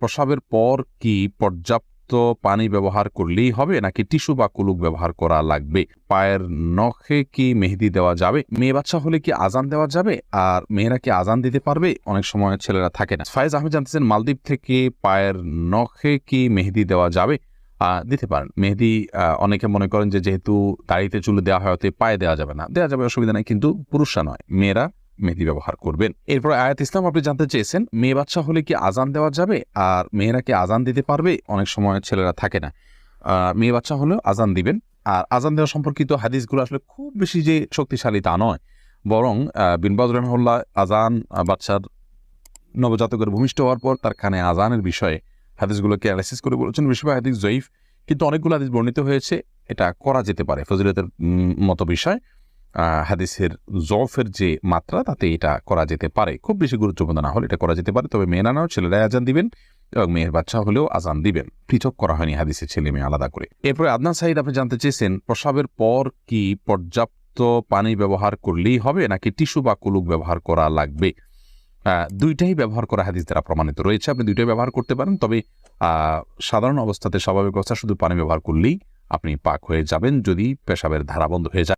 প্রসাবের পর কি পর্যাপ্ত পানি ব্যবহার করলেই হবে, নাকি টিস্যু বা কুলুক ব্যবহার করা লাগবে? পায়ের নখে কি মেহেদি দেওয়া যাবে? মেয়ে বাচ্চা হলে কি আজান দেওয়া যাবে? আর মেয়েরা কি আজান দিতে পারবে? অনেক সময় ছেলেরা থাকে না। ফায়েজ আহমেদ জানতেছেন, মালদ্বীপ থেকে পায়ের নখে কি মেহেদি দেওয়া যাবে? দিতে পারেন। মেহেদি অনেকে মনে করেন যে যেহেতু দাড়িতে চুলে দেওয়া হয় পায়ে দেওয়া যাবে না। দেওয়া যাবে, অসুবিধা নাই, কিন্তু পুরুষরা নয়। মেয়েরা মেহেদি ব্যবহার করবেন। এরপর আয়াত ইসলাম, আপনি জানতে চেয়েছেন, মেয়ে বাচ্চা হলে কি আজান দেওয়া যাবে? আর মেয়েরা কি আজান দিতে পারবে? অনেক সময় ছেলেরা থাকে না। মেয়ে বাচ্চা হলেও আজান দিবেন। আর আজান দেওয়া সম্পর্কিত হাদিসগুলো আসলে খুব বেশি যে শক্তিশালী তা নয়। বরং বিনবাজ রহমল্লা আজান বাচ্চার নবজাতকের ভূমিষ্ঠ হওয়ার পর তার কানে আজানের বিষয়ে হাদিসগুলোকে অ্যানালাইসিস করে বলেছেন। বিষয় হাদিস জয়ীফ। কিন্তু অনেকগুলো হাদিস বর্ণিত হয়েছে। এটা করা যেতে পারে, ফজিলতের মতো বিষয়। হাদিসের জফের যে মাত্রা, তাতে এটা করা যেতে পারে। খুব বেশি গুরুত্বপূর্ণ না হলে এটা করা যেতে পারে, তবে মেয়েরা নাও, ছেলেরাই আজান দিবেন এবং মেয়ের বাচ্চা হলেও আজান দিবেন। পৃথক করা হয়নি হাদিসের ছেলে মেয়ে আলাদা করে। এরপরে আদনান সাহিদ আপনি জানতে চেয়েছেন, প্রসাবের পর কি পর্যাপ্ত পানি ব্যবহার করলেই হবে, নাকি টিস্যু বা কুলুক ব্যবহার করা লাগবে? দুইটাই ব্যবহার করা হাদিস দ্বারা প্রমাণিত রয়েছে। আপনি দুইটাই ব্যবহার করতে পারেন, তবে সাধারণ অবস্থাতে স্বাভাবিক অবস্থা, শুধু পানি ব্যবহার করলেই আপনি পাক হয়ে যাবেন, যদি পেশাবের ধারা বন্ধ হয়ে যায়।